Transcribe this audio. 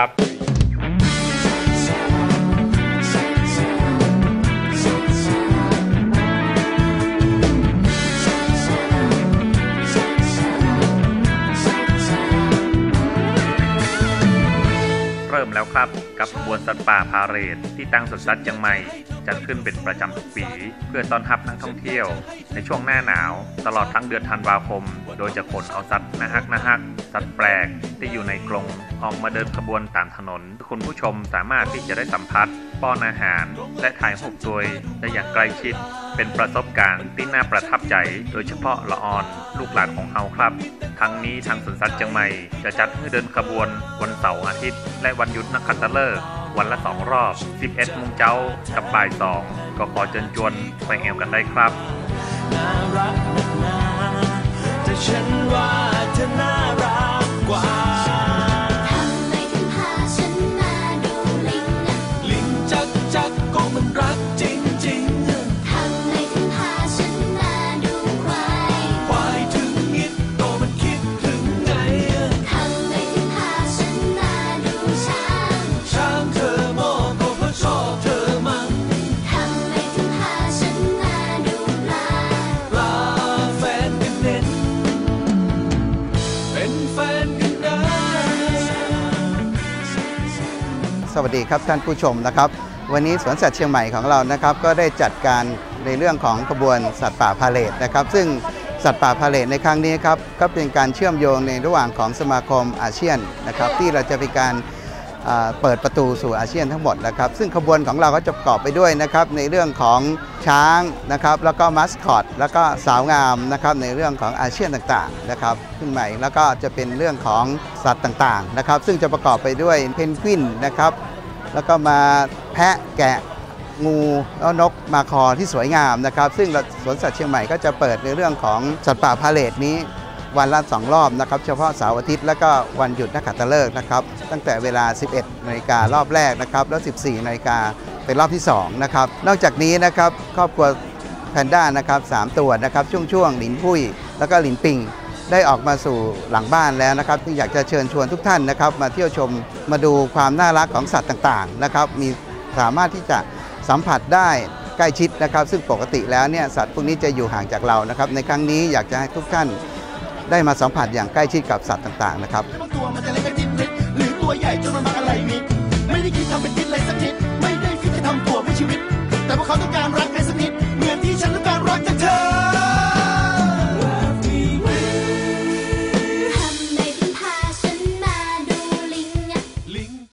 ค ริ่มแล้วครับ กับขบวนสัตว์ป่าพาเรดที่ตั้งสวนสัตว์เชียงใหม่จัดขึ้นเป็นประจำทุกปี เพื่อต้อนรับนักท่องเที่ยว ในช่วงหน้าหนาว ตลอดทั้งเดือนธันวาคม โดยจะขนเอาสัตว์นาฮักนาฮัก สัตว์แปลกที่อยู่ในกรงออกมาเดินขบวนตามถนน คุณผู้ชมสามารถที่จะได้สัมผัส ป้อนอาหาร และถ่ายรูปตัวยได้อย่างใกล้ชิด เป็นประสบการณ์ที่น่าประทับใจ โดยเฉพาะละออนลูกหลานของเฮาครับ ทั้งนี้ทางสวนสัตว์เชียงใหม่จะจัดให้เดินขบวนวันเสาร์อาทิตย์ และวันหยุดนักขัตฤกษ์วันละสองรอบ 11โมงเช้ากับบ่ายสองก็ขอเชิญชวนไปแอวกันได้ครับน่ารักนักหนแต่ฉันว่า สวัสดีครับท่านผู้ชมนะครับ วันนี้สวนสัตว์เชียงใหม่ของเรานะครับก็ได้จัดการในเรื่องของขบวนสัตว์ป่าพาเลทนะครับ ซึ่งสัตว์ป่าพาเลทในครั้งนี้ครับก็เป็นการเชื่อมโยงในระหว่างของสมาคมอาเซียนนะครับที่เราจะเป็นการ เปิดประตูสู่อาเซียนทั้งหมดนะครับ ซึ่งขบวนของเราก็จะประกอบไปด้วยนะครับในเรื่องของช้างนะครับแล้วก็มัสคอตแล้วก็สาวงามนะครับในเรื่องของอาเซียนต่างๆนะครับขึ้นใหม่แล้วก็จะเป็นเรื่องของสัตว์ต่างๆนะครับ ซึ่งจะประกอบไปด้วยเพนกวินนะครับแล้วก็มาแพะแกะงูแล้วนกมาคอที่สวยงามนะครับ ซึ่งสวนสัตว์เชียงใหม่ก็จะเปิดในเรื่องของสัตว์ป่าพาเลทนี้ วันละสองรอบนะครับ เฉพาะเสาร์อาทิตย์แล้วก็วันหยุดนักขัตฤกษ์นะครับ ตั้งแต่เวลา 11นาฬิการอบแรกนะครับ แล้ว 14นาฬิกาเป็นรอบที่2นะครับ นอกจากนี้นะครับครอบครัวแพนด้านะครับสามตัวนะครับช่วงช่วงๆหลินพุ้ยแล้วก็หลินปิงได้ออกมาสู่หลังบ้านแล้วนะครับอยากจะเชิญชวนทุกท่านนะครับ มาเที่ยวชมมาดูความน่ารักของสัตว์ต่างๆนะครับมีสามารถที่จะสัมผัสได้ใกล้ชิดนะครับ ซึ่งปกติแล้วเนี่ยสัตว์พวกนี้จะอยู่ห่างจากเรานะครับ ในครั้งนี้อยากจะให้ทุกท่าน ได้มาสัมผัสอย่างใกล้ชิดกับสัตว์ต่างๆนะครับตัวมันจะเล็กกระจิบเล็กหรือตัวใหญ่จนมันมาอะไรมิดไม่ได้คิดทำเป็นพิษเลยสักนิด